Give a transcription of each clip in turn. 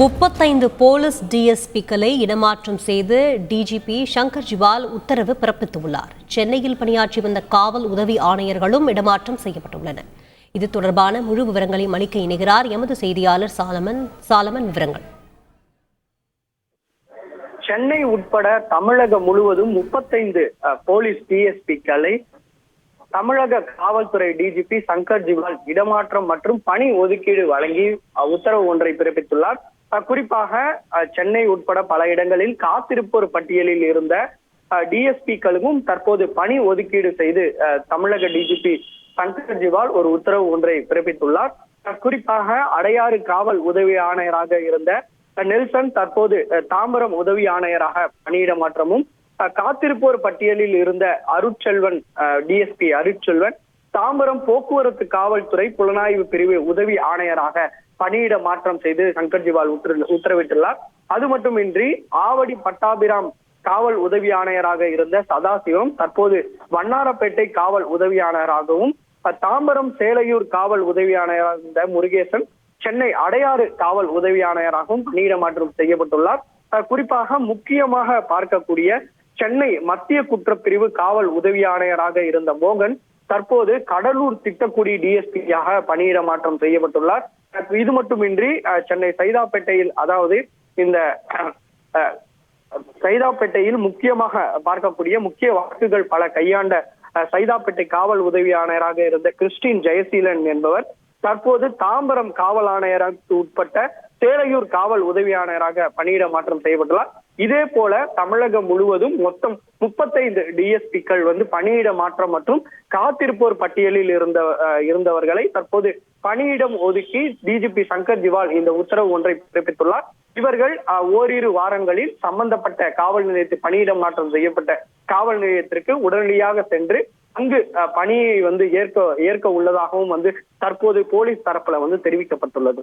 முப்பத்தைந்து போலீஸ் டிஎஸ்பிக்களை இடமாற்றம் செய்து டிஜிபி சங்கர் ஜிவால் உத்தரவு பிறப்பித்துள்ளார். சென்னையில் பணியாற்றி வந்த காவல் உதவி ஆணையர்களும் இடமாற்றம் செய்யப்பட்டுள்ளனர் இது தொடர்பான முழு விவரங்களையும் அளிக்க இணைகிறார் எமது செய்தியாளர் சாலமன். சாலமன் விவரங்கள். சென்னை உட்பட தமிழகம் முழுவதும் முப்பத்தைந்து போலீஸ் டிஎஸ்பிக்களை தமிழக காவல்துறை டிஜிபி சங்கர் ஜிவால் இடமாற்றம் மற்றும் பணி ஒதுக்கீடு வழங்கி உத்தரவு ஒன்றை பிறப்பித்துள்ளார். குறிப்பாக சென்னை உட்பட பல இடங்களில் காத்திருப்போர் பட்டியலில் இருந்த டிஎஸ்பிக்களுக்கும் தற்போது பணி ஒதுக்கீடு செய்து தமிழக டிஜிபி சங்கர் ஜிவால் ஒரு உத்தரவு ஒன்றை பிறப்பித்துள்ளார். குறிப்பாக அடையாறு காவல் உதவி ஆணையராக இருந்த நெல்சன் தற்போது அஹ், தாம்பரம் உதவி ஆணையராக பணியிட மாற்றமும் காத்திருப்போர் பட்டியலில் இருந்த அருட்செல்வன் டிஎஸ்பி அருட்செல்வன் தாம்பரம் போக்குவரத்து காவல்துறை புலனாய்வு பிரிவு உதவி ஆணையராக பணியிட மாற்றம் செய்து சங்கர் ஜிவால் உத்தரவிட்டுள்ளார். அது மட்டுமின்றி ஆவடி பட்டாபிராம் காவல் உதவி ஆணையராக இருந்த சதாசிவம் தற்போது வண்ணாரப்பேட்டை காவல் உதவி ஆணையராகவும் தாம்பரம் சேலையூர் காவல் உதவி ஆணையராக இருந்த முருகேசன் சென்னை அடையாறு காவல் உதவி ஆணையராகவும் பணியிட மாற்றம் செய்யப்பட்டுள்ளார். குறிப்பாக முக்கியமாக பார்க்கக்கூடிய சென்னை மத்திய குற்றப்பிரிவு காவல் உதவி ஆணையராக இருந்த மோகன் தற்போது கடலூர் திட்டக்குடி டிஎஸ்பியாக பணியிட மாற்றம் செய்யப்பட்டுள்ளார். இது மட்டுமின்றி அஹ், சென்னை சைதாப்பேட்டையில் அதாவது இந்த அஹ், சைதாப்பேட்டையில் முக்கியமாக பார்க்கக்கூடிய முக்கிய வழக்குகள் பல கையாண்ட சைதாப்பேட்டை காவல் உதவி ஆணையராக இருந்த கிறிஸ்டின் ஜெயசீலன் என்பவர் தற்போது தாம்பரம் காவல் ஆணையருக்கு உட்பட்ட சேலையூர் காவல் உதவியாளராக பணியிட மாற்றம் செய்யப்பட்டுள்ளார். இதே போல தமிழகம் முழுவதும் மொத்தம் முப்பத்தைந்து டிஎஸ்பிக்கள் வந்து பணியிட மாற்றம் மற்றும் காத்திருப்போர் பட்டியலில் இருந்த அஹ், இருந்தவர்களை தற்போது பணியிடம் ஒதுக்கி டிஜிபி சங்கர் ஜிவால் இந்த உத்தரவு ஒன்றை பிறப்பித்துள்ளார். இவர்கள் அஹ், ஓரிரு வாரங்களில் சம்பந்தப்பட்ட காவல் நிலையத்தில் பணியிடம் மாற்றம் செய்யப்பட்ட காவல் நிலையத்திற்கு உடனடியாக சென்று அங்கு பணியை வந்து ஏற்க ஏற்க உள்ளதாகவும் வந்து தற்போது போலீஸ் தரப்புல வந்து தெரிவிக்கப்பட்டுள்ளது.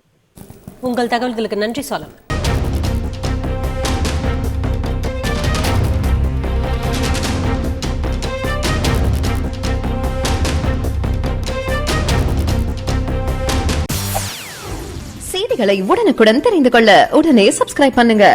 உங்கள் தகவல்களுக்கு நன்றி சாலமன் செய்திகளை உடனுக்குடன் தெரிந்து கொள்ள உடனே சப்ஸ்கிரைப் பண்ணுங்க.